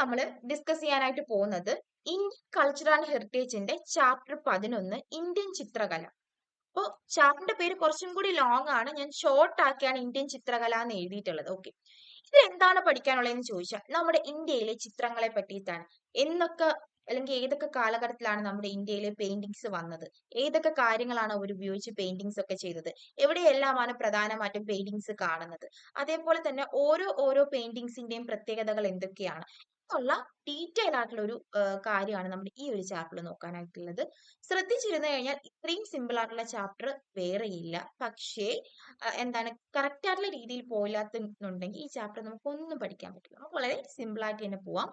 നമ്മൾ ഡിസ്കസ് ചെയ്യാനായിട്ട് പോകുന്നത് ഇന്ത്യൻ കൾച്ചർ ആൻഡ് ഹെറിറ്റേജിന്റെ ചാപ്റ്റർ പതിനൊന്ന് ഇന്ത്യൻ ചിത്രകല. അപ്പോൾ ചാപ്റ്ററിന്റെ പേര് കുറച്ചും കൂടി ലോങ് ആണ്. ഞാൻ ഷോർട്ട് ആക്കിയാണ് ഇന്ത്യൻ ചിത്രകല എന്ന് എഴുതിയിട്ടുള്ളത്. ഓക്കെ ഇത് എന്താണ് പഠിക്കാനുള്ളതെന്ന് ചോദിച്ചാൽ നമ്മുടെ ഇന്ത്യയിലെ ചിത്രങ്ങളെ പറ്റിയിട്ടാണ്. എന്നൊക്കെ അല്ലെങ്കിൽ ഏതൊക്കെ കാലഘട്ടത്തിലാണ് നമ്മുടെ ഇന്ത്യയിലെ പെയിന്റിങ്സ് വന്നത്? ഏതൊക്കെ കാര്യങ്ങളാണ് അവർ ഉപയോഗിച്ച് പെയിന്റിങ്സ് ഒക്കെ ചെയ്തത്? എവിടെയെല്ലാമാണ് പ്രധാനമായിട്ടും പെയിന്റിങ്സ് കാണുന്നത്? അതേപോലെ തന്നെ ഓരോ ഓരോ പെയിന്റിങ്സിന്റെയും പ്രത്യേകതകൾ എന്തൊക്കെയാണ്? എന്നുള്ള ഡീറ്റെയിൽ ആയിട്ടുള്ള ഒരു കാര്യമാണ് നമ്മൾ ഈ ഒരു ചാപ്റ്ററിൽ നോക്കാനായിട്ടുള്ളത്. ശ്രദ്ധിച്ചിരുന്നു കഴിഞ്ഞാൽ ഇത്രയും സിമ്പിൾ ആയിട്ടുള്ള ചാപ്റ്റർ വേറെയില്ല പക്ഷേ ആ, എന്താണ് കറക്റ്റ് ആയിട്ടുള്ള രീതിയിൽ പോയില്ലാത്തുണ്ടെങ്കിൽ ഈ ചാപ്റ്റർ നമുക്ക് ഒന്നും പഠിക്കാൻ പറ്റില്ല. നമുക്ക് വളരെ സിമ്പിൾ ആയിട്ട് തന്നെ പോവാം.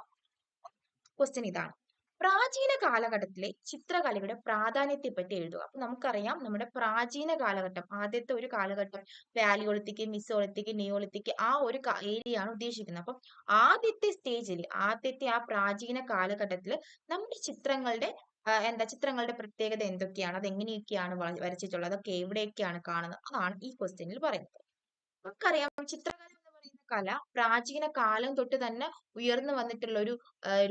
ക്വസ്റ്റ്യൻ ഇതാണ്. പ്രാചീന കാലഘട്ടത്തിലെ ചിത്രകലയുടെ പ്രാധാന്യത്തെ പറ്റി എഴുതുക. അപ്പൊ നമുക്കറിയാം നമ്മുടെ പ്രാചീന കാലഘട്ടം ആദ്യത്തെ ഒരു കാലഘട്ടം വാലിയോളിത്തിക്ക് മിസോളിത്തിക്ക് നിയോളിത്തിക്ക് ആ ഒരു ഏരിയ ആണ് ഉദ്ദേശിക്കുന്നത്. അപ്പം ആദ്യത്തെ സ്റ്റേജിൽ ആദ്യത്തെ ആ പ്രാചീന കാലഘട്ടത്തിൽ നമ്മുടെ ചിത്രങ്ങളുടെ എന്താ ചിത്രങ്ങളുടെ പ്രത്യേകത എന്തൊക്കെയാണ്? അത് എങ്ങനെയൊക്കെയാണ് വരച്ചിട്ടുള്ളത്? അതൊക്കെ എവിടെയൊക്കെയാണ് കാണുന്നത്? അതാണ് ഈ ക്വസ്റ്റ്യനിൽ പറയുന്നത്. നമുക്കറിയാം ചിത്രകല കല പ്രാചീന കാലം തൊട്ട് തന്നെ ഉയർന്നു വന്നിട്ടുള്ള ഒരു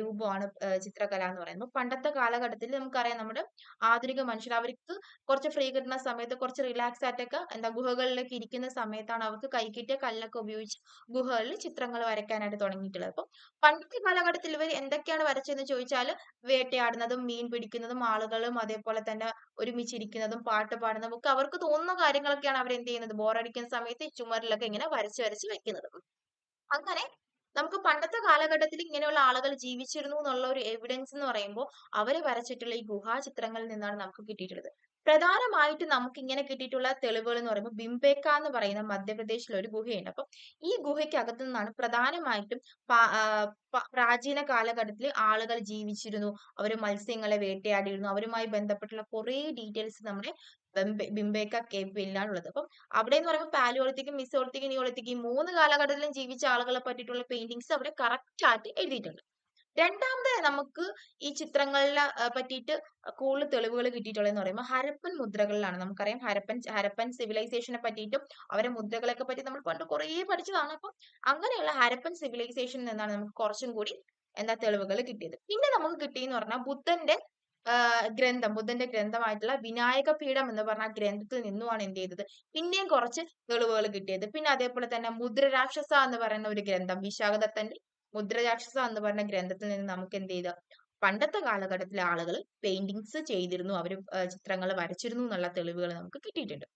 രൂപമാണ് ചിത്രകല എന്ന് പറയുന്നത്. പണ്ടത്തെ കാലഘട്ടത്തിൽ നമുക്കറിയാം നമ്മുടെ ആധുനിക മനുഷ്യർ അവർക്ക് കുറച്ച് ഫ്രീ കിട്ടുന്ന സമയത്ത് കുറച്ച് റിലാക്സ് ആയിട്ടൊക്കെ എന്താ ഗുഹകളിലൊക്കെ ഇരിക്കുന്ന സമയത്താണ് അവർക്ക് കൈക്കിട്ടിയ കല്ലൊക്കെ ഉപയോഗിച്ച് ഗുഹകളിൽ ചിത്രങ്ങൾ വരയ്ക്കാനായിട്ട് തുടങ്ങിയിട്ടുള്ളത്. അപ്പം പണ്ടത്തെ കാലഘട്ടത്തിൽ ഇവർ എന്തൊക്കെയാണ് വരച്ചതെന്ന് ചോദിച്ചാൽ വേട്ടയാടുന്നതും മീൻ പിടിക്കുന്നതും ആളുകളും അതേപോലെ തന്നെ ഒരുമിച്ചിരിക്കുന്നതും പാട്ട് പാടുന്നതും ഒക്കെ അവർക്ക് തോന്നുന്ന കാര്യങ്ങളൊക്കെയാണ് അവർ എന്ത് ചെയ്യുന്നത് ബോറടിക്കുന്ന സമയത്ത് ചുമരിലൊക്കെ ഇങ്ങനെ വരച്ച് വരച്ച് വെക്കുന്നത് അങ്ങനെ നമുക്ക് പണ്ടത്തെ കാലഘട്ടത്തിൽ ഇങ്ങനെയുള്ള ആളുകൾ ജീവിച്ചിരുന്നു എന്നുള്ള ഒരു എവിഡൻസ് എന്ന് പറയുമ്പോൾ അവർ വരച്ചിട്ടുള്ള ഈ ഗുഹാചിത്രങ്ങളിൽ നിന്നാണ് നമുക്ക് കിട്ടിയിട്ടുള്ളത്. പ്രധാനമായിട്ട് നമുക്ക് ഇങ്ങനെ കിട്ടിയിട്ടുള്ള തെളിവുകൾ എന്ന് പറയുമ്പോൾ ബിംബേക്ക എന്ന് പറയുന്ന മധ്യപ്രദേശിലെ ഒരു ഗുഹയുണ്ട്. അപ്പം ഈ ഗുഹയ്ക്കകത്തു നിന്നാണ് പ്രധാനമായിട്ടും പ്രാചീന കാലഘട്ടത്തിൽ ആളുകൾ ജീവിച്ചിരുന്നു. അവർ മത്സ്യങ്ങളെ വേട്ടയാടിയിരുന്നു. അവരുമായി ബന്ധപ്പെട്ടുള്ള കുറെ ഡീറ്റെയിൽസ് നമ്മുടെ ബംബെ- ബിംബേക്ക കേപ്പിലാണുള്ളത് അപ്പം അവിടെ എന്ന് പറയുമ്പോൾ പാലിയോളിത്തിക്കും മിസോളിത്തിക്കും ഈ മൂന്ന് കാലഘട്ടത്തിലും ജീവിച്ച ആളുകളെ പറ്റിയിട്ടുള്ള പെയിന്റിങ്സ് അവിടെ കറക്റ്റ് ആയിട്ട് എഴുതിയിട്ടുണ്ട്. രണ്ടാമത് നമുക്ക് ഈ ചിത്രങ്ങളിലെ പറ്റിയിട്ട് കൂടുതൽ തെളിവുകൾ കിട്ടിയിട്ടുള്ളതെന്ന് പറയുമ്പോൾ ഹരപ്പൻ മുദ്രകളിലാണ്. നമുക്കറിയാം ഹരപ്പൻ ഹരപ്പൻ സിവിലൈസേഷനെ പറ്റിയിട്ടും അവരെ മുദ്രകളൊക്കെ പറ്റി നമ്മൾ പണ്ട് കുറേ പഠിച്ചതാണ്. അപ്പം അങ്ങനെയുള്ള ഹരപ്പൻ സിവിലൈസേഷനിൽ നിന്നാണ് നമുക്ക് കുറച്ചും കൂടി എന്താ തെളിവുകൾ കിട്ടിയത്. പിന്നെ നമുക്ക് കിട്ടിയെന്ന് പറഞ്ഞാൽ ബുദ്ധന്റെ ഗ്രന്ഥം ബുദ്ധന്റെ ഗ്രന്ഥമായിട്ടുള്ള വിനായക പീഠം എന്ന് പറഞ്ഞ ഗ്രന്ഥത്തിൽ നിന്നുമാണ് എന്ത് ചെയ്തത്. പിന്നെയും കുറച്ച് തെളിവുകൾ കിട്ടിയത്. പിന്നെ അതേപോലെ തന്നെ മുദ്രരാക്ഷസ എന്ന് പറയുന്ന ഒരു ഗ്രന്ഥം വിശാഖദത്തന്റെ മുദ്രരാക്ഷസ എന്ന് പറഞ്ഞ ഗ്രന്ഥത്തിൽ നിന്ന് നമുക്ക് എന്ത് ചെയ്ത്? പണ്ടത്തെ കാലഘട്ടത്തിലെ ആളുകൾ പെയിന്റിങ്സ് ചെയ്തിരുന്നു. അവർ ചിത്രങ്ങൾ വരച്ചിരുന്നു എന്നുള്ള തെളിവുകൾ നമുക്ക് കിട്ടിയിട്ടുണ്ട്.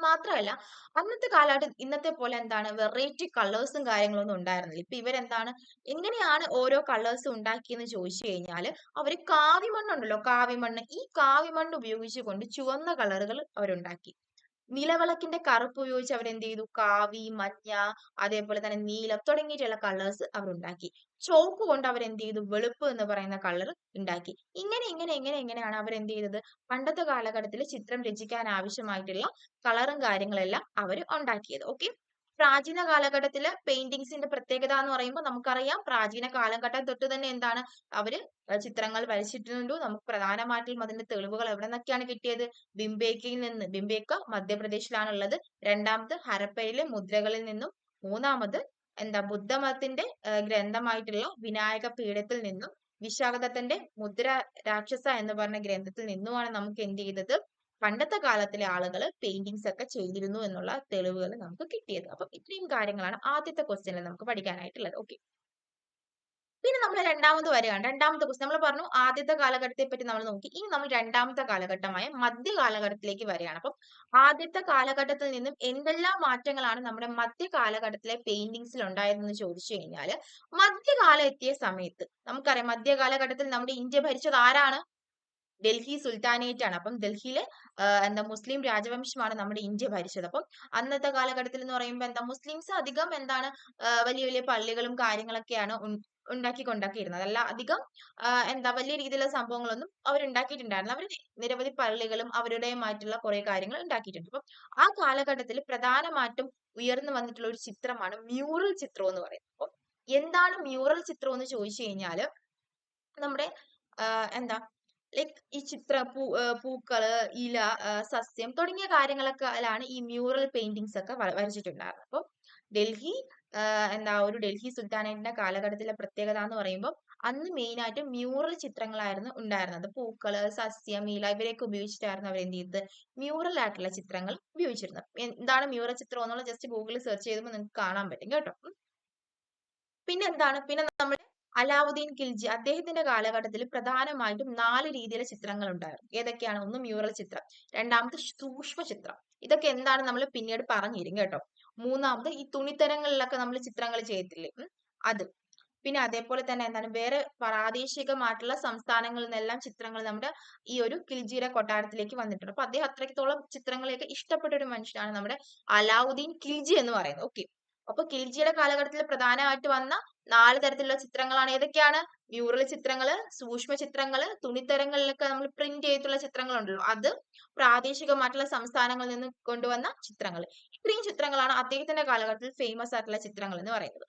മാത്രമല്ല അന്നത്തെ കാലഘട്ടം ഇന്നത്തെ പോലെ എന്താണ് വെറൈറ്റി കളേഴ്സും കാര്യങ്ങളൊന്നും ഉണ്ടായിരുന്നില്ല. ഇപ്പൊ ഇവരെന്താണ് എങ്ങനെയാണ് ഓരോ കളേഴ്സ് ഉണ്ടാക്കിയെന്ന് ചോദിച്ചു കഴിഞ്ഞാൽ അവർ കാവിമണ്ണുണ്ടല്ലോ കാവിമണ്ണ് ഈ കാവിമണ്ണ് ഉപയോഗിച്ചുകൊണ്ട് ചുവന്ന കളറുകൾ അവരുണ്ടാക്കി. നിലവിളക്കിന്റെ കറുപ്പ് ഉപയോഗിച്ച് അവർ എന്ത് ചെയ്തു? കാവി മഞ്ഞ അതേപോലെ തന്നെ നീലം തുടങ്ങിയിട്ടുള്ള കളേഴ്സ് അവർ ഉണ്ടാക്കി. ചോക്ക് കൊണ്ട് അവർ എന്ത് ചെയ്തു? വെളുപ്പ് എന്ന് പറയുന്ന കളർ ഉണ്ടാക്കി. ഇങ്ങനെ ഇങ്ങനെ ഇങ്ങനെ ഇങ്ങനെയാണ് എന്ത് ചെയ്തത്? പണ്ടത്തെ കാലഘട്ടത്തിൽ ചിത്രം രചിക്കാൻ ആവശ്യമായിട്ടുള്ള കളറും കാര്യങ്ങളെല്ലാം അവർ ഉണ്ടാക്കിയത്. ഓക്കെ പ്രാചീന കാലഘട്ടത്തിലെ പെയിന്റിങ്സിന്റെ പ്രത്യേകത എന്ന് പറയുമ്പോൾ നമുക്കറിയാം പ്രാചീന കാലഘട്ടം തൊട്ട് തന്നെ എന്താണ് അവർ ചിത്രങ്ങൾ വരച്ചിട്ടുണ്ട്. നമുക്ക് പ്രധാനമായിട്ടും അതിന്റെ തെളിവുകൾ എവിടെ നിന്നൊക്കെയാണ് കിട്ടിയത്? ബിംബേക്കയിൽ നിന്ന് ബിംബേക്ക മധ്യപ്രദേശിലാണുള്ളത്. രണ്ടാമത് ഹരപ്പയിലെ മുദ്രകളിൽ നിന്നും മൂന്നാമത് എന്താ ബുദ്ധമതത്തിന്റെ ഗ്രന്ഥമായിട്ടുള്ള വിനായക പീഠത്തിൽ നിന്നും വിശാഖദത്തന്റെ മുദ്ര രാക്ഷസ എന്ന് പറഞ്ഞ ഗ്രന്ഥത്തിൽ നിന്നുമാണ് നമുക്ക് എന്ത് ചെയ്തത്? പണ്ടത്തെ കാലത്തിലെ ആളുകൾ പെയിന്റിങ്സ് ഒക്കെ ചെയ്തിരുന്നു എന്നുള്ള തെളിവുകൾ നമുക്ക് കിട്ടിയത്. അപ്പം ഇത്രയും കാര്യങ്ങളാണ് ആദ്യത്തെ ക്വസ്റ്റ്യനിൽ നമുക്ക് പഠിക്കാനായിട്ടുള്ളത്. ഓക്കെ പിന്നെ നമ്മൾ രണ്ടാമത് വരികയാണ്. രണ്ടാമത്തെ ക്വസ്റ്റ്യൻ നമ്മൾ പറഞ്ഞു ആദ്യത്തെ കാലഘട്ടത്തെ പറ്റി നമ്മൾ നോക്കി. ഇനി നമ്മൾ രണ്ടാമത്തെ കാലഘട്ടമായ മധ്യ കാലഘട്ടത്തിലേക്ക് വരികയാണ്. അപ്പം ആദ്യത്തെ കാലഘട്ടത്തിൽ നിന്നും എന്തെല്ലാം മാറ്റങ്ങളാണ് നമ്മുടെ മധ്യ കാലഘട്ടത്തിലെ പെയിന്റിങ്സിൽ ഉണ്ടായതെന്ന് ചോദിച്ചു കഴിഞ്ഞാൽ മധ്യകാലം എത്തിയ സമയത്ത് നമുക്കറിയാം മധ്യ കാലഘട്ടത്തിൽ നമ്മുടെ ഇന്ത്യ ഭരിച്ചത് ആരാണ്? ഡൽഹി സുൽത്താനേറ്റ് ആണ് അപ്പം ഡൽഹിയിലെ എന്താ മുസ്ലിം രാജവംശമാണ് നമ്മുടെ ഇന്ത്യ ഭരിച്ചത്. അപ്പം അന്നത്തെ കാലഘട്ടത്തിൽ എന്ന് പറയുമ്പോൾ എന്താ മുസ്ലിംസ് അധികം എന്താണ് വലിയ വലിയ പള്ളികളും കാര്യങ്ങളൊക്കെയാണ് ഉണ്ടാക്കി കൊണ്ടാക്കിയിരുന്നത് അല്ല അധികം എന്താ വലിയ രീതിയിലുള്ള സംഭവങ്ങളൊന്നും അവർ ഉണ്ടാക്കിയിട്ടുണ്ടായിരുന്നു അവർ നിരവധി പള്ളികളും അവരുടേതുമായിട്ടുള്ള കുറെ കാര്യങ്ങൾ ഉണ്ടാക്കിയിട്ടുണ്ട്. അപ്പം ആ കാലഘട്ടത്തിൽ പ്രധാനമായിട്ടും ഉയർന്നു വന്നിട്ടുള്ള ഒരു ചിത്രമാണ് മ്യൂറൽ ചിത്രം എന്ന് പറയുന്നത്. അപ്പം എന്താണ് മ്യൂറൽ ചിത്രം എന്ന് ചോദിച്ചു കഴിഞ്ഞാൽ നമ്മുടെ എന്താ ലൈക്ക് ഈ ചിത്ര പൂ പൂക്കൾ ഇല സസ്യം തുടങ്ങിയ കാര്യങ്ങളൊക്കെയാണ് ഈ മ്യൂറൽ പെയിന്റിങ്സ് ഒക്കെ വര- വരച്ചിട്ടുണ്ടായിരുന്നത്. അപ്പം ഡൽഹി എന്താ ഒരു ഡൽഹി സുൽത്താനേറ്റിന്റെ കാലഘട്ടത്തിലെ പ്രത്യേകത എന്ന് പറയുമ്പോൾ അന്ന് മെയിൻ ആയിട്ട് മ്യൂറൽ ചിത്രങ്ങളായിരുന്നു ഉണ്ടായിരുന്നത്. പൂക്കൾ സസ്യം ഇല ഇവരെയൊക്കെ ഉപയോഗിച്ചിട്ടായിരുന്നു അവർ എന്ത് ചെയ്തത്? മ്യൂറൽ ആയിട്ടുള്ള ചിത്രങ്ങൾ ഉപയോഗിച്ചിരുന്നത്. എന്താണ് മ്യൂറൽ ചിത്രം എന്നുള്ള ജസ്റ്റ് ഗൂഗിളിൽ സെർച്ച് ചെയ്തപ്പോൾ നിങ്ങൾക്ക് കാണാൻ പറ്റും കേട്ടോ. പിന്നെ എന്താണ് പിന്നെ നമ്മൾ അലാവുദ്ദീൻ ഖിൽജി അദ്ദേഹത്തിന്റെ കാലഘട്ടത്തിൽ പ്രധാനമായിട്ടും നാല് രീതിയിലെ ചിത്രങ്ങൾ ഉണ്ടായിരുന്നു ഏതൊക്കെയാണ്? ഒന്ന് മ്യൂറൽ ചിത്രം രണ്ടാമത് സൂക്ഷ്മ ചിത്രം ഇതൊക്കെ എന്താണ് നമ്മൾ പിന്നീട് പറഞ്ഞിരും കേട്ടോ. മൂന്നാമത് ഈ തുണിത്തരങ്ങളിലൊക്കെ നമ്മൾ ചിത്രങ്ങൾ ചെയ്യത്തില്ലേ? അത്. പിന്നെ അതേപോലെ തന്നെ എന്താണ്? വേറെ പ്രാദേശികമായിട്ടുള്ള സംസ്ഥാനങ്ങളിൽ നിന്നെല്ലാം ചിത്രങ്ങൾ നമ്മുടെ ഈ ഒരു കിൽജിയുടെ കൊട്ടാരത്തിലേക്ക് വന്നിട്ടുണ്ട്. അപ്പൊ അദ്ദേഹം അത്രത്തോളം ചിത്രങ്ങളെയൊക്കെ ഇഷ്ടപ്പെട്ട ഒരു മനുഷ്യനാണ് നമ്മുടെ അലാവുദ്ദീൻ കിൽജി എന്ന് പറയുന്നത്. ഓക്കെ അപ്പൊ കിൽജിയുടെ കാലഘട്ടത്തിൽ പ്രധാനമായിട്ട് വന്ന നാല് തരത്തിലുള്ള ചിത്രങ്ങളാണ്. ഏതൊക്കെയാണ്? മ്യൂറൽ ചിത്രങ്ങൾ സൂക്ഷ്മ ചിത്രങ്ങൾ തുണിത്തരങ്ങളിലൊക്കെ നമ്മൾ പ്രിന്റ് ചെയ്തിട്ടുള്ള ചിത്രങ്ങൾ ഉണ്ടല്ലോ അത് പ്രാദേശികമായിട്ടുള്ള സംസ്ഥാനങ്ങളിൽ നിന്ന് കൊണ്ടുവന്ന ചിത്രങ്ങൾ ഇത്രയും ചിത്രങ്ങളാണ് അദ്ദേഹത്തിന്റെ കാലഘട്ടത്തിൽ ഫേമസ് ആയിട്ടുള്ള ചിത്രങ്ങൾ എന്ന് പറയുന്നത്.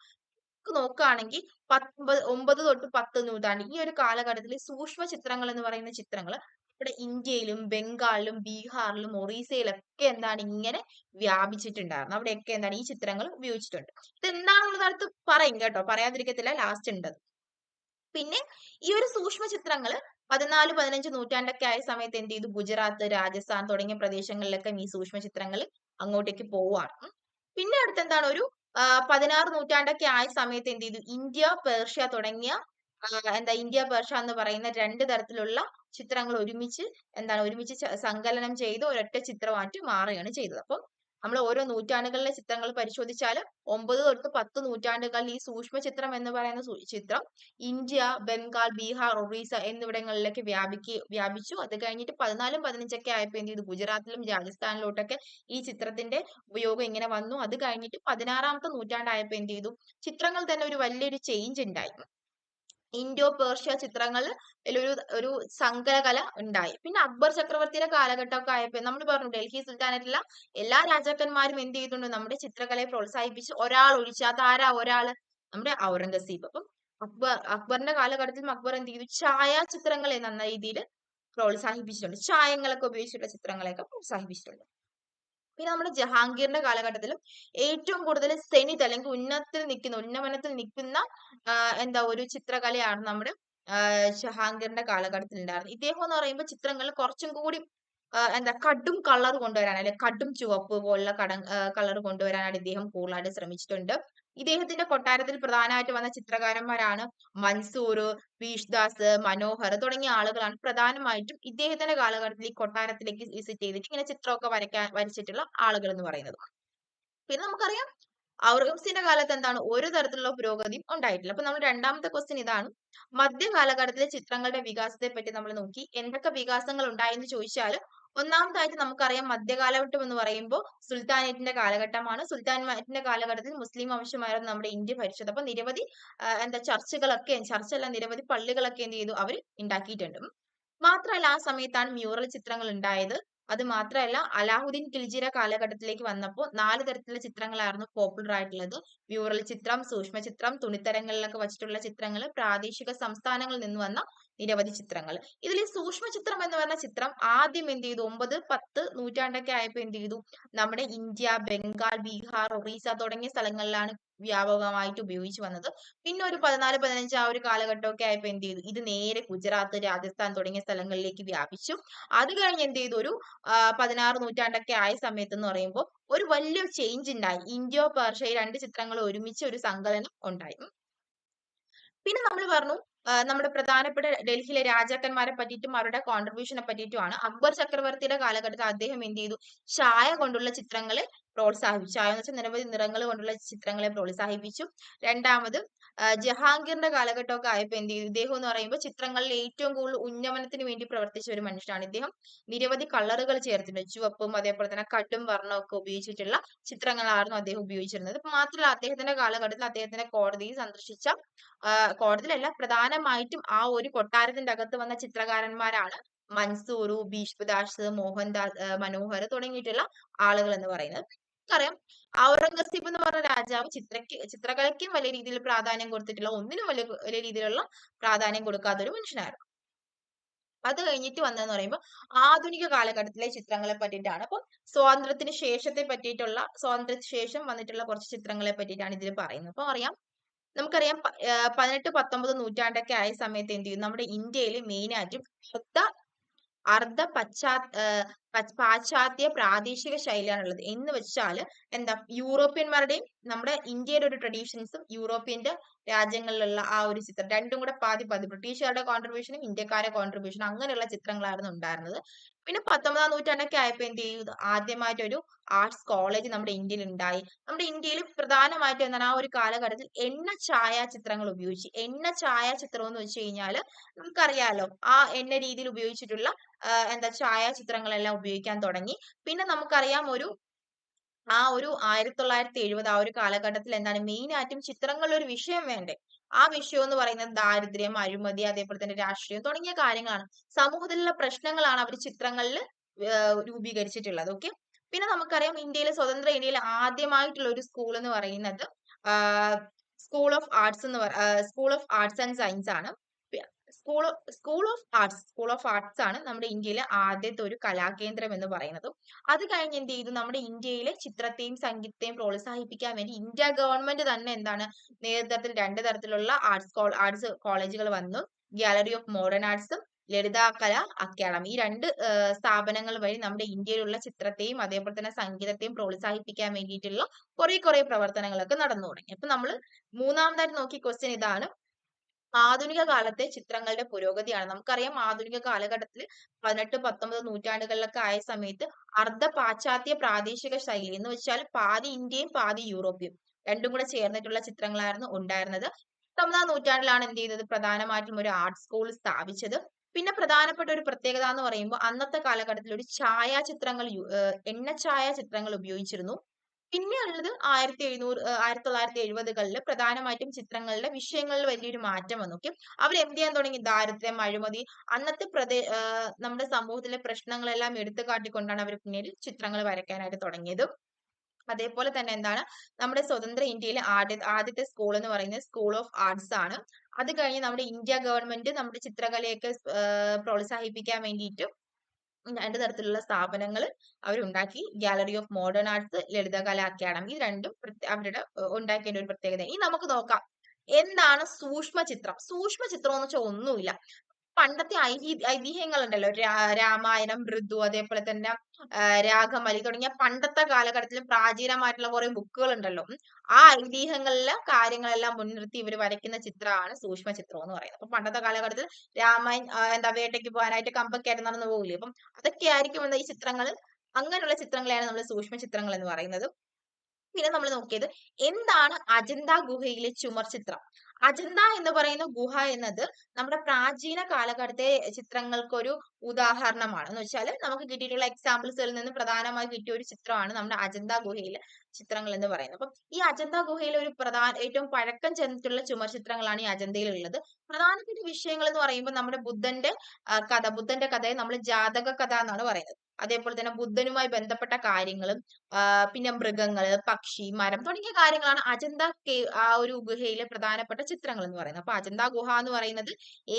നോക്കുകയാണെങ്കിൽ പത്തൊമ്പത് ഒമ്പത് തൊട്ട് പത്ത് നൂറ്റാണ്ട് ഈ ഒരു കാലഘട്ടത്തിൽ സൂക്ഷ്മ ചിത്രങ്ങൾ എന്ന് പറയുന്ന ചിത്രങ്ങൾ ഇവിടെ ഇന്ത്യയിലും ബംഗാളിലും ബീഹാറിലും ഒറീസയിലൊക്കെ എന്താണ് ഇങ്ങനെ വ്യാപിച്ചിട്ടുണ്ടായിരുന്നു അവിടെയൊക്കെ എന്താണ് ഈ ചിത്രങ്ങൾ ഉപയോഗിച്ചിട്ടുണ്ട്. ഇത് എന്താണെന്നുള്ളത് അടുത്ത് പറയും കേട്ടോ. പറയാതിരിക്കത്തില്ല. ലാസ്റ്റ് ഉണ്ട് പിന്നെ ഈ ഒരു സൂക്ഷ്മ ചിത്രങ്ങൾ പതിനാല് പതിനഞ്ച് നൂറ്റാണ്ടൊക്കെ ആയ സമയത്ത് എന്ത് ചെയ്തു? ഗുജറാത്ത് രാജസ്ഥാൻ തുടങ്ങിയ പ്രദേശങ്ങളിലൊക്കെ ഈ സൂക്ഷ്മ ചിത്രങ്ങൾ അങ്ങോട്ടേക്ക് പോവാണ്. പിന്നെ അടുത്ത് എന്താണ് ഒരു പതിനാറ് നൂറ്റാണ്ടൊക്കെ ആയ സമയത്ത് എന്ത് ചെയ്തു? ഇന്ത്യ പേർഷ്യ തുടങ്ങിയ എന്താ ഇന്ത്യ പേർഷ്യ എന്ന് പറയുന്ന രണ്ട് തരത്തിലുള്ള ചിത്രങ്ങൾ ഒരുമിച്ച് എന്താണ് ഒരുമിച്ച് സങ്കലനം ചെയ്ത് ഒരൊറ്റ ചിത്രമായിട്ട് മാറുകയാണ് ചെയ്തത്. അപ്പം നമ്മൾ ഓരോ നൂറ്റാണ്ടുകളിലെ ചിത്രങ്ങൾ പരിശോധിച്ചാൽ ഒമ്പത് തൊട്ട് പത്ത് നൂറ്റാണ്ടുകളിൽ ഈ സൂക്ഷ്മ ചിത്രം എന്ന് പറയുന്ന ചിത്രം ഇന്ത്യ ബംഗാൾ ബീഹാർ ഒറീസ എന്നിവിടങ്ങളിലേക്ക് വ്യാപിക്ക് വ്യാപിച്ചു. അത് കഴിഞ്ഞിട്ട് പതിനാലും പതിനഞ്ചൊക്കെ ആയപ്പോൾ എന്ത് ചെയ്തു? ഗുജറാത്തിലും രാജസ്ഥാനിലോട്ടൊക്കെ ഈ ചിത്രത്തിന്റെ ഉപയോഗം ഇങ്ങനെ വന്നു. അത് കഴിഞ്ഞിട്ട് പതിനാറാമത്തെ നൂറ്റാണ്ടായപ്പോൾ എന്ത് ചെയ്തു? ചിത്രങ്ങൾ തന്നെ ഒരു വലിയൊരു ചേഞ്ച് ഉണ്ടായി. ഇൻഡോ പേർഷ്യ ചിത്രങ്ങളിൽ ഒരു ഒരു സങ്കരകല ഉണ്ടായി. പിന്നെ അക്ബർ ചക്രവർത്തിയുടെ കാലഘട്ടമൊക്കെ ആയപ്പോൾ നമ്മൾ പറഞ്ഞു ഡൽഹി സുൽത്താനറ്റിലെ എല്ലാ രാജാക്കന്മാരും എന്ത് ചെയ്തിട്ടുണ്ട്? നമ്മുടെ ചിത്രകലയെ പ്രോത്സാഹിപ്പിച്ച് ഒരാൾ ഒഴിച്ചാത്ത ആരാ ഒരാൾ? നമ്മുടെ ഔറംഗസീബ്. അപ്പം അക്ബർ അക്ബറിന്റെ കാലഘട്ടത്തിൽ അക്ബർ എന്ത് ചെയ്തു? ഛായാചിത്രങ്ങളെ നന്ന രീതിയിൽ പ്രോത്സാഹിപ്പിച്ചിട്ടുണ്ട്. ചായങ്ങളൊക്കെ ഉപയോഗിച്ചിട്ടുള്ള ചിത്രങ്ങളെയൊക്കെ പ്രോത്സാഹിപ്പിച്ചിട്ടുണ്ട്. പിന്നെ നമ്മുടെ ജഹാംഗീറിന്റെ കാലഘട്ടത്തിലും ഏറ്റവും കൂടുതൽ സെനിത് അല്ലെങ്കിൽ ഉന്നത്തിൽ നിൽക്കുന്ന ഉന്നമനത്തിൽ നിൽക്കുന്ന എന്താ ഒരു ചിത്രകലയാണ് നമ്മുടെ ജഹാംഗീറിന്റെ കാലഘട്ടത്തിൽ ഉണ്ടായിരുന്നത് ഇദ്ദേഹം എന്ന് പറയുമ്പോൾ ചിത്രങ്ങൾ കുറച്ചും കൂടി എന്താ കടും കളർ കൊണ്ടുവരാൻ അല്ലെങ്കിൽ കടും ചുവപ്പ് പോലുള്ള കളർ കൊണ്ടുവരാനായിട്ട് ഇദ്ദേഹം കൂടുതലായിട്ട് ശ്രമിച്ചിട്ടുണ്ട്. ഇദ്ദേഹത്തിന്റെ കൊട്ടാരത്തിൽ പ്രധാനമായിട്ട് വന്ന ചിത്രകാരന്മാരാണ് മൻസൂർ വീഷ്ദാസ് മനോഹർ തുടങ്ങിയ ആളുകളാണ് പ്രധാനമായിട്ടും ഇദ്ദേഹത്തിന്റെ കാലഘട്ടത്തിൽ ഈ കൊട്ടാരത്തിലേക്ക് വിസിറ്റ് ചെയ്തിട്ട് ഇങ്ങനെ ചിത്രമൊക്കെ വരയ്ക്കാൻ വരച്ചിട്ടുള്ള ആളുകൾ എന്ന് പറയുന്നത്. പിന്നെ നമുക്കറിയാം ഔറംസിന്റെ കാലത്ത് എന്താണ് ഒരു തരത്തിലുള്ള പുരോഗതിയും ഉണ്ടായിട്ടില്ല. അപ്പൊ നമ്മൾ രണ്ടാമത്തെ ക്വസ്റ്റ്യൻ ഇതാണ് മധ്യ കാലഘട്ടത്തിലെ ചിത്രങ്ങളുടെ വികാസത്തെ പറ്റി നമ്മൾ നോക്കി. എന്തൊക്കെ വികാസങ്ങൾ ഉണ്ടായെന്ന് ചോദിച്ചാൽ ഒന്നാമതായിട്ട് നമുക്കറിയാം മധ്യകാലഘട്ടം എന്ന് പറയുമ്പോൾ സുൽത്താനേറ്റിന്റെ കാലഘട്ടമാണ്. സുൽത്താൻമാറ്റിന്റെ കാലഘട്ടത്തിൽ മുസ്ലിം വംശമായിരുന്നു നമ്മുടെ ഇന്ത്യ ഭരിച്ചത്. അപ്പൊ നിരവധി എന്താ ചർച്ചകളൊക്കെ ചർച്ചല്ല നിരവധി പള്ളികളൊക്കെ എന്ത് ചെയ്തു? അവർ ഉണ്ടാക്കിയിട്ടുണ്ട്. മാത്രമല്ല ആ സമയത്താണ് മ്യൂറൽ ചിത്രങ്ങൾ ഉണ്ടായത്. അത് മാത്രമല്ല അലാഹുദ്ദീൻ കിൽജിര കാലഘട്ടത്തിലേക്ക് വന്നപ്പോൾ നാല് തരത്തിലുള്ള ചിത്രങ്ങളായിരുന്നു പോപ്പുലർ ആയിട്ടുള്ളത്. മ്യൂറൽ ചിത്രം സൂക്ഷ്മ ചിത്രം തുണിത്തരങ്ങളിലൊക്കെ വച്ചിട്ടുള്ള ചിത്രങ്ങൾ പ്രാദേശിക സംസ്ഥാനങ്ങളിൽ നിന്ന് വന്ന നിരവധി ചിത്രങ്ങൾ. ഇതിൽ സൂക്ഷ്മ ചിത്രം എന്ന് പറഞ്ഞ ചിത്രം ആദ്യം എന്ത് ചെയ്തു? ഒമ്പത് പത്ത് നൂറ്റാണ്ടൊക്കെ ആയപ്പോ എന്ത് ചെയ്തു? നമ്മുടെ ഇന്ത്യ ബംഗാൾ ബീഹാർ ഒറീസ തുടങ്ങിയ സ്ഥലങ്ങളിലാണ് വ്യാപകമായിട്ട് ഉപയോഗിച്ചു വന്നത്. പിന്നെ ഒരു പതിനാല് പതിനഞ്ച് ആ ഒരു കാലഘട്ടമൊക്കെ ആയപ്പോൾ എന്ത് ചെയ്തു? ഇത് നേരെ ഗുജറാത്ത് രാജസ്ഥാൻ തുടങ്ങിയ സ്ഥലങ്ങളിലേക്ക് വ്യാപിച്ചു. അത് കഴിഞ്ഞ് എന്ത് ചെയ്തു? ഒരു പതിനാറ് നൂറ്റാണ്ടൊക്കെ ആയ സമയത്ത് എന്ന് പറയുമ്പോൾ ഒരു വലിയ ചേഞ്ച് ഉണ്ടായി. ഇന്ത്യ പേർഷ്യ രണ്ട് ചിത്രങ്ങൾ ഒരുമിച്ച് ഒരു സങ്കലനം ഉണ്ടായി. പിന്നെ നമ്മൾ പറഞ്ഞു നമ്മുടെ പ്രധാനപ്പെട്ട ഡൽഹിയിലെ രാജാക്കന്മാരെ പറ്റിയിട്ടും അവരുടെ കോൺട്രിബ്യൂഷനെ പറ്റിയിട്ടുമാണ്. അക്ബർ ചക്രവർത്തിയുടെ കാലഘട്ടത്തിൽ അദ്ദേഹം എന്ത് ചെയ്തു? ചായ കൊണ്ടുള്ള ചിത്രങ്ങളെ പ്രോത്സാഹിപ്പിച്ചു. ചായ എന്ന് വെച്ചാൽ നിരവധി നിറങ്ങൾ കൊണ്ടുള്ള ചിത്രങ്ങളെ പ്രോത്സാഹിപ്പിച്ചു. രണ്ടാമത് ജഹാംഗീറിന്റെ കാലഘട്ടമൊക്കെ ആയപ്പോൾ എന്ത് ചെയ്തു? ഇദ്ദേഹം എന്ന് പറയുമ്പോൾ ചിത്രങ്ങളിൽ ഏറ്റവും കൂടുതൽ ഉന്നമനത്തിന് വേണ്ടി പ്രവർത്തിച്ച ഒരു മനുഷ്യനാണ്. ഇദ്ദേഹം നിരവധി കളറുകൾ ചേർത്തിട്ടുണ്ട്. ചുവപ്പും അതേപോലെ തന്നെ കട്ടും വർണവും ഒക്കെ ഉപയോഗിച്ചിട്ടുള്ള ചിത്രങ്ങളായിരുന്നു അദ്ദേഹം ഉപയോഗിച്ചിരുന്നത്. മാത്രമല്ല അദ്ദേഹത്തിന്റെ കാലഘട്ടത്തിൽ അദ്ദേഹത്തിന്റെ കോടതിയിൽ സന്ദർശിച്ച കോടതിയിലല്ല പ്രധാനമായിട്ടും ആ ഒരു കൊട്ടാരത്തിന്റെ അകത്ത് വന്ന ചിത്രകാരന്മാരാണ് മൻസൂറു ഭീഷ്മദാസ് മോഹൻദാസ് മനോഹർ തുടങ്ങിയിട്ടുള്ള ആളുകൾ എന്ന് പറയുന്നത്. നമുക്കറിയാം. ഔറംഗസീബ് എന്ന് പറഞ്ഞ രാജാവ് ചിത്രക്ക് ചിത്രകലയ്ക്കും വലിയ രീതിയിൽ പ്രാധാന്യം കൊടുത്തിട്ടില്ല ഒന്നിനും വലിയ വലിയ രീതിയിലുള്ള പ്രാധാന്യം കൊടുക്കാത്ത ഒരു മനുഷ്യനായിരുന്നു. അത് കഴിഞ്ഞിട്ട് വന്നതെന്ന് പറയുമ്പോൾ ആധുനിക കാലഘട്ടത്തിലെ ചിത്രങ്ങളെ പറ്റിയിട്ടാണ്. അപ്പൊ സ്വാതന്ത്ര്യത്തിന് ശേഷത്തെ പറ്റിയിട്ടുള്ള സ്വാതന്ത്ര്യത്തിന് ശേഷം വന്നിട്ടുള്ള കുറച്ച് ചിത്രങ്ങളെ പറ്റിയിട്ടാണ് ഇതിൽ പറയുന്നത്. അപ്പൊ അറിയാം നമുക്കറിയാം പതിനെട്ട് പത്തൊമ്പത് നൂറ്റാണ്ടൊക്കെ ആയ സമയത്ത് എന്ത് ചെയ്യും? നമ്മുടെ ഇന്ത്യയിൽ മെയിൻ ആയിട്ടും ശുദ്ധ അർദ്ധ പശ്ചാ പാശ്ചാത്യ പ്രാദേശിക ശൈലിയാണുള്ളത്. എന്ന് വെച്ചാൽ എന്താ യൂറോപ്യന്മാരുടെയും നമ്മുടെ ഇന്ത്യയുടെ ഒരു ട്രഡീഷൻസും യൂറോപ്യന്റെ രാജ്യങ്ങളിലുള്ള ആ ഒരു ചിത്രം രണ്ടും കൂടെ പാതി പാതി ബ്രിട്ടീഷുകാരുടെ കോൺട്രിബ്യൂഷനും ഇന്ത്യക്കാരുടെ കോൺട്രിബ്യൂഷനും അങ്ങനെയുള്ള ചിത്രങ്ങളായിരുന്നു ഉണ്ടായിരുന്നത്. പിന്നെ പത്തൊമ്പതാം നൂറ്റാണ്ടൊക്കെ ആയപ്പോ എന്ത് ചെയ്തു? ആദ്യമായിട്ട് ഒരു ആർട്സ് കോളേജ് നമ്മുടെ ഇന്ത്യയിൽ ഉണ്ടായി നമ്മുടെ ഇന്ത്യയിൽ പ്രധാനമായിട്ടും എന്താണ്? ആ ഒരു കാലഘട്ടത്തിൽ എണ്ണ ഛായാചിത്രങ്ങൾ ഉപയോഗിച്ചു എണ്ണ ഛായാചിത്രം എന്ന് വെച്ച് കഴിഞ്ഞാൽ നമുക്കറിയാലോ ആ എണ്ണ രീതിയിൽ ഉപയോഗിച്ചിട്ടുള്ള എന്താ ഛായാചിത്രങ്ങളെല്ലാം ഉപയോഗിക്കാൻ തുടങ്ങി. പിന്നെ നമുക്കറിയാം ഒരു ആ ഒരു ആയിരത്തി തൊള്ളായിരത്തി എഴുപത് ആ ഒരു കാലഘട്ടത്തിൽ എന്താണ്? മെയിൻ ആയിട്ടും ചിത്രങ്ങളിൽ ഒരു വിഷയം വേണ്ടേ. ആ വിഷയം എന്ന് പറയുന്നത് ദാരിദ്ര്യം അഴിമതി അതേപോലെ തന്നെ രാഷ്ട്രീയം തുടങ്ങിയ കാര്യങ്ങളാണ്. സമൂഹത്തിലുള്ള പ്രശ്നങ്ങളാണ് അവർ ചിത്രങ്ങളിൽ രൂപീകരിച്ചിട്ടുള്ളത്. ഓക്കെ പിന്നെ നമുക്കറിയാം ഇന്ത്യയിലെ സ്വതന്ത്ര ഇന്ത്യയിൽ ആദ്യമായിട്ടുള്ള ഒരു സ്കൂൾ എന്ന് പറയുന്നത് സ്കൂൾ ഓഫ് ആർട്സ് എന്ന് school of arts and science ആണ്. School school of arts school of arts ആണ് നമ്മുടെ ഇന്ത്യയിലെ ആദ്യത്തെ ഒരു കലാകേന്ദ്രം എന്ന് പറയുന്നത്. അത് കഴിഞ്ഞ് എന്ത് ചെയ്തു? നമ്മുടെ ഇന്ത്യയിലെ ചിത്രത്തെയും സംഗീതത്തെയും പ്രോത്സാഹിപ്പിക്കാൻ വേണ്ടി ഇന്ത്യ ഗവൺമെന്റ് തന്നെ എന്താണ്? നേതൃത്വത്തിൽ രണ്ട് തരത്തിലുള്ള ആർട്സ് ആർട്സ് കോളേജുകൾ വന്നു. ഗാലറി ഓഫ് മോഡേൺ ആർട്സും ലളിതാകല അക്കാദമി ഈ രണ്ട് സ്ഥാപനങ്ങൾ വഴി നമ്മുടെ ഇന്ത്യയിലുള്ള ചിത്രത്തെയും അതേപോലെ തന്നെ സംഗീതത്തെയും പ്രോത്സാഹിപ്പിക്കാൻ വേണ്ടിയിട്ടുള്ള കുറെ കുറെ പ്രവർത്തനങ്ങളൊക്കെ നടന്നു തുടങ്ങി. അപ്പൊ നമ്മൾ മൂന്നാമതായിട്ട് നോക്കിയ ക്വസ്റ്റ്യൻ ഇതാണ്. ആധുനിക കാലത്തെ ചിത്രങ്ങളുടെ പുരോഗതിയാണ്. നമുക്കറിയാം ആധുനിക കാലഘട്ടത്തിൽ പതിനെട്ട് പത്തൊമ്പത് നൂറ്റാണ്ടുകളിലൊക്കെ ആയ സമയത്ത് അർദ്ധ പാശ്ചാത്യ പ്രാദേശിക ശൈലി എന്ന് വെച്ചാൽ പാതി ഇന്ത്യയും പാതി യൂറോപ്യയും രണ്ടും കൂടെ ചേർന്നിട്ടുള്ള ചിത്രങ്ങളായിരുന്നു ഉണ്ടായിരുന്നത്. പത്തൊമ്പതാം നൂറ്റാണ്ടിലാണ് എന്ത് ചെയ്തത്? പ്രധാനമായിട്ടും ഒരു ആർട്ട് സ്കൂൾ സ്ഥാപിച്ചത്. പിന്നെ പ്രധാനപ്പെട്ട ഒരു പ്രത്യേകത എന്ന് പറയുമ്പോൾ അന്നത്തെ കാലഘട്ടത്തിൽ ഒരു ഛായാചിത്രങ്ങൾ എണ്ണ ഛായാചിത്രങ്ങൾ ഉപയോഗിച്ചിരുന്നു. പിന്നെ ഉള്ളത് ആയിരത്തി എഴുന്നൂറ് ആയിരത്തി തൊള്ളായിരത്തി എഴുപതുകളിൽ പ്രധാനമായിട്ടും ചിത്രങ്ങളുടെ വിഷയങ്ങളിൽ വലിയൊരു മാറ്റം വന്നു. ഓക്കെ? അവർ എന്ത് ചെയ്യാൻ തുടങ്ങി? ദാരിദ്ര്യം അഴിമതി അന്നത്തെ പ്രദേ നമ്മുടെ സമൂഹത്തിലെ പ്രശ്നങ്ങളെല്ലാം എടുത്തു കാട്ടിക്കൊണ്ടാണ് അവർ പിന്നീട് ചിത്രങ്ങൾ വരയ്ക്കാനായിട്ട് തുടങ്ങിയത്. അതേപോലെ തന്നെ എന്താണ്? നമ്മുടെ സ്വതന്ത്ര ഇന്ത്യയിലെ ആദ്യ ആദ്യത്തെ സ്കൂൾ എന്ന് പറയുന്നത് സ്കൂൾ ഓഫ് ആർട്സ് ആണ്. അത് കഴിഞ്ഞ് നമ്മുടെ ഇന്ത്യ ഗവൺമെന്റ് നമ്മുടെ ചിത്രകലയൊക്കെ പ്രോത്സാഹിപ്പിക്കാൻ വേണ്ടിയിട്ട് രണ്ട് തരത്തിലുള്ള സ്ഥാപനങ്ങൾ അവരുണ്ടാക്കി gallery of modern arts Lalithakala academy ഇത് രണ്ടും അവരുടെ ഉണ്ടാക്കിയതിന്റെ ഉണ്ടാക്കിയ ഒരു പ്രത്യേകത. ഇനി നമുക്ക് നോക്കാം. എന്താണ് സൂക്ഷ്മ ചിത്രം സൂക്ഷ്മ ചിത്രം എന്ന് വെച്ചാൽ ഒന്നുമില്ല. പണ്ടത്തെ ഐതി ഐതിഹ്യങ്ങൾ ഉണ്ടല്ലോ രാമായണം ഋതു അതേപോലെ തന്നെ രാഗമലി തുടങ്ങിയ പണ്ടത്തെ കാലഘട്ടത്തിൽ പ്രാചീനമായിട്ടുള്ള കുറെ ബുക്കുകൾ ഉണ്ടല്ലോ ആ ഐതിഹ്യങ്ങളിലെ കാര്യങ്ങളെല്ലാം മുൻനിർത്തി ഇവർ വരയ്ക്കുന്ന ചിത്രമാണ് സൂക്ഷ്മ ചിത്രം എന്ന് പറയുന്നത്. അപ്പൊ പണ്ടത്തെ കാലഘട്ടത്തിൽ രാമായൺ എന്താ വേട്ടയ്ക്ക് പോകാനായിട്ട് കമ്പക്കായിട്ട് നടന്നു പോകില്ലേ? അപ്പം അതൊക്കെ ആയിരിക്കും എന്താ ഈ ചിത്രങ്ങൾ അങ്ങനെയുള്ള ചിത്രങ്ങളെയാണ് നമ്മൾ സൂക്ഷ്മ ചിത്രങ്ങൾ എന്ന് പറയുന്നത്. പിന്നെ നമ്മൾ നോക്കിയത് എന്താണ് അജന്ത ഗുഹയിലെ ചുമർ ചിത്രം? അജന്ത എന്ന് പറയുന്ന ഗുഹ എന്നത് നമ്മുടെ പ്രാചീന കാലഘട്ടത്തെ ചിത്രങ്ങൾക്കൊരു ഉദാഹരണമാണ്. എന്ന് വെച്ചാൽ നമുക്ക് കിട്ടിയിട്ടുള്ള എക്സാമ്പിൾസിൽ നിന്ന് പ്രധാനമായി കിട്ടിയ ഒരു ചിത്രമാണ് നമ്മുടെ അജന്ത ഗുഹയിലെ ചിത്രങ്ങൾ എന്ന് പറയുന്നത്. അപ്പം ഈ അജന്ത ഗുഹയിലെ ഒരു പ്രധാന ഏറ്റവും പഴക്കം ചെന്നിട്ടുള്ള ചുമർ ചിത്രങ്ങളാണ് ഈ അജന്തയിൽ ഉള്ളത് പ്രധാനപ്പെട്ട വിഷയങ്ങൾ എന്ന് പറയുമ്പോൾ നമ്മുടെ ബുദ്ധന്റെ കഥ ബുദ്ധന്റെ കഥയെ നമ്മൾ ജാതക കഥ എന്നാണ് പറയുന്നത്. അതേപോലെ തന്നെ ബുദ്ധനുമായി ബന്ധപ്പെട്ട കാര്യങ്ങളും പിന്നെ മൃഗങ്ങൾ പക്ഷി മരം തുടങ്ങിയ കാര്യങ്ങളാണ് അജന്ത ആ ഒരു ഗുഹയിലെ പ്രധാനപ്പെട്ട ചിത്രങ്ങൾ എന്ന് പറയുന്നത്. അപ്പൊ അജന്ത ഗുഹ എന്ന് പറയുന്നത്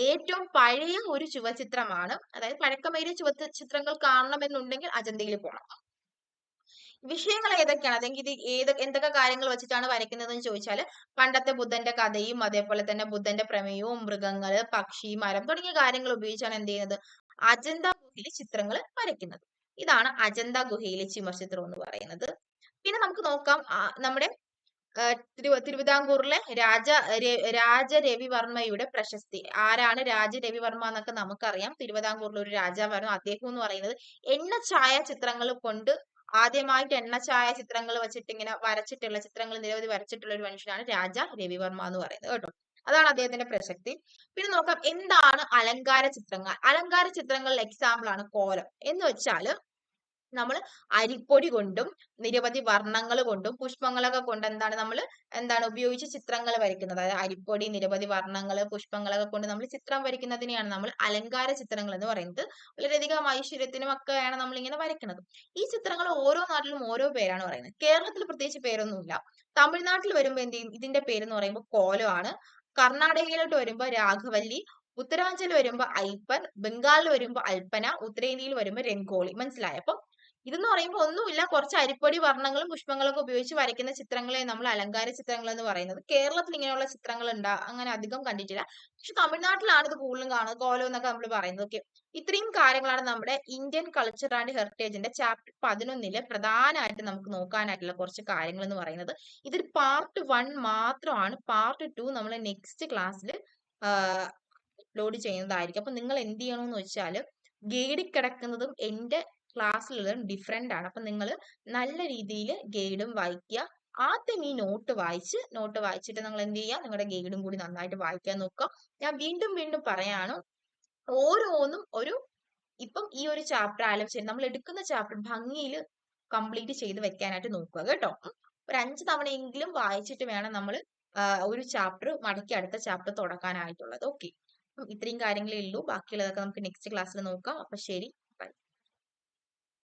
ഏറ്റവും പഴയ ഒരു ചുവചിത്രമാണ്. അതായത് പഴക്കമേറിയ ചുവ ചിത്രങ്ങൾ കാണണമെന്നുണ്ടെങ്കിൽ അജന്തയിൽ പോകണം വിഷയങ്ങൾ ഏതൊക്കെയാണ്? അല്ലെങ്കിൽ ഇത് ഏത് എന്തൊക്കെ കാര്യങ്ങൾ വെച്ചിട്ടാണ് വരയ്ക്കുന്നത് എന്ന് ചോദിച്ചാൽ പണ്ടത്തെ ബുദ്ധന്റെ കഥയും അതേപോലെ തന്നെ ബുദ്ധന്റെ പ്രമേയവും മൃഗങ്ങൾ പക്ഷി മരം തുടങ്ങിയ കാര്യങ്ങൾ ഉപയോഗിച്ചാണ് എന്ത് ചെയ്യുന്നത്? അജന്ത ഗുഹയിലെ ചിത്രങ്ങൾ വരയ്ക്കുന്നത്. ഇതാണ് അജന്ത ഗുഹയിലെ ചിമർചിത്രം എന്ന് പറയുന്നത്. പിന്നെ നമുക്ക് നോക്കാം നമ്മുടെ തിരുവിതാംകൂറിലെ രാജ രാജ രവിവർമ്മയുടെ പ്രശസ്തി. ആരാണ് രാജ രവിവർമ്മ എന്നൊക്കെ നമുക്കറിയാം. തിരുവിതാംകൂറിലെ ഒരു രാജാവായിരുന്നു. അദ്ദേഹം എന്ന് പറയുന്നത് എണ്ണ ഛായാചിത്രങ്ങൾ കൊണ്ട് ആദ്യമായിട്ട് എണ്ണ ഛായാചിത്രങ്ങൾ വെച്ചിട്ട് ഇങ്ങനെ വരച്ചിട്ടുള്ള ചിത്രങ്ങൾ നിരവധി വരച്ചിട്ടുള്ള ഒരു മനുഷ്യനാണ് രാജ രവിവർമ്മ എന്ന് പറയുന്നത് കേട്ടോ. അതാണ് അദ്ദേഹത്തിന്റെ പ്രസക്തി. പിന്നെ നോക്കാം എന്താണ് അലങ്കാര ചിത്രങ്ങൾ? അലങ്കാര ചിത്രങ്ങളിൽ എക്സാമ്പിൾ ആണ് കോലം. എന്ന് വെച്ചാൽ നമ്മൾ അരിപ്പൊടി കൊണ്ടും നിരവധി വർണങ്ങൾ കൊണ്ടും പുഷ്പങ്ങളൊക്കെ കൊണ്ട് എന്താണ് നമ്മൾ എന്താണ് ഉപയോഗിച്ച് ചിത്രങ്ങൾ വരയ്ക്കുന്നത്. അതായത് അരിപ്പൊടി നിരവധി വർണങ്ങൾ പുഷ്പങ്ങളൊക്കെ കൊണ്ട് നമ്മൾ ചിത്രം വരയ്ക്കുന്നതിനെയാണ് നമ്മൾ അലങ്കാര ചിത്രങ്ങൾ എന്ന് പറയുന്നത്. വളരെയധികം ഐശ്വര്യത്തിനും ഒക്കെയാണ് നമ്മൾ ഇങ്ങനെ വരയ്ക്കുന്നത്. ഈ ചിത്രങ്ങൾ ഓരോ നാട്ടിലും ഓരോ പേരാണ് പറയുന്നത്. കേരളത്തിൽ പ്രത്യേകിച്ച് പേരൊന്നുമില്ല. തമിഴ്നാട്ടിൽ വരുമ്പോൾ എന്ത് ചെയ്യും? ഇതിന്റെ പേര് എന്ന് പറയുമ്പോൾ കോലമാണ് കർണാടകയിലോട്ട് വരുമ്പോൾ രാഘവല്ലി ഉത്തരാഞ്ചൽ വരുമ്പോ ഐപ്പർ ബംഗാളിൽ വരുമ്പോ അൽപ്പന ഉത്തരേന്ത്യയിൽ വരുമ്പോ രംഗോളി. മനസ്സിലായോ? അപ്പൊ ഇതെന്ന് പറയുമ്പോൾ ഒന്നുമില്ല. കുറച്ച് അരിപ്പൊടി വർണങ്ങളും പുഷ്പങ്ങളും ഒക്കെ ഉപയോഗിച്ച് വരയ്ക്കുന്ന ചിത്രങ്ങളെ നമ്മൾ അലങ്കാര ചിത്രങ്ങൾ എന്ന് പറയുന്നത്. കേരളത്തിൽ ഇങ്ങനെയുള്ള ചിത്രങ്ങൾ ഉണ്ടാ അങ്ങനെ അധികം കണ്ടിട്ടില്ല. പക്ഷെ തമിഴ്നാട്ടിലാണ് ഇത് കൂടുതലും കാണുന്നത്. കോലം എന്നൊക്കെ നമ്മൾ പറയുന്നത്. ഓക്കെ. ഇത്രയും കാര്യങ്ങളാണ് നമ്മുടെ ഇന്ത്യൻ കൾച്ചർ ആൻഡ് ഹെറിറ്റേജിന്റെ ചാപ്റ്റർ പതിനൊന്നിൽ പ്രധാനമായിട്ട് നമുക്ക് നോക്കാനായിട്ടുള്ള കുറച്ച് കാര്യങ്ങൾ എന്ന് പറയുന്നത്. ഇതൊരു പാർട്ട് വൺ മാത്രമാണ്. പാർട്ട് ടു നമ്മൾ നെക്സ്റ്റ് ക്ലാസ്സിൽ അപ്ലോഡ് ചെയ്യുന്നതായിരിക്കും. അപ്പൊ നിങ്ങൾ എന്ത് ചെയ്യണമെന്ന് വെച്ചാൽ ഗേഡിക്കിടക്കുന്നതും എന്റെ ക്ലാസ്സിലുള്ളതും ഡിഫറെന്റ് ആണ്. അപ്പൊ നിങ്ങൾ നല്ല രീതിയിൽ ഗൈഡും വായിക്കുക. ആദ്യം ഈ നോട്ട് വായിച്ച് നോട്ട് വായിച്ചിട്ട് നിങ്ങൾ എന്ത് ചെയ്യുക? നിങ്ങളുടെ ഗൈഡും കൂടി നന്നായിട്ട് വായിക്കാൻ നോക്കുക. ഞാൻ വീണ്ടും വീണ്ടും പറയാണ് ഓരോന്നും ഒരു ഇപ്പം ഈ ഒരു ചാപ്റ്റർ ശരി നമ്മൾ എടുക്കുന്ന ചാപ്റ്റർ ഭംഗിയിൽ കംപ്ലീറ്റ് ചെയ്ത് വെക്കാനായിട്ട് നോക്കുക കേട്ടോ. ഒരു അഞ്ച് തവണയെങ്കിലും വായിച്ചിട്ട് വേണം നമ്മൾ ഒരു ചാപ്റ്റർ മടക്കി അടുത്ത ചാപ്റ്റർ തുടക്കാനായിട്ടുള്ളത്. ഓക്കെ ഇത്രയും കാര്യങ്ങളേ ഉള്ളൂ. ബാക്കിയുള്ളതൊക്കെ നമുക്ക് നെക്സ്റ്റ് ക്ലാസ്സിൽ നോക്കാം. അപ്പൊ ശരി.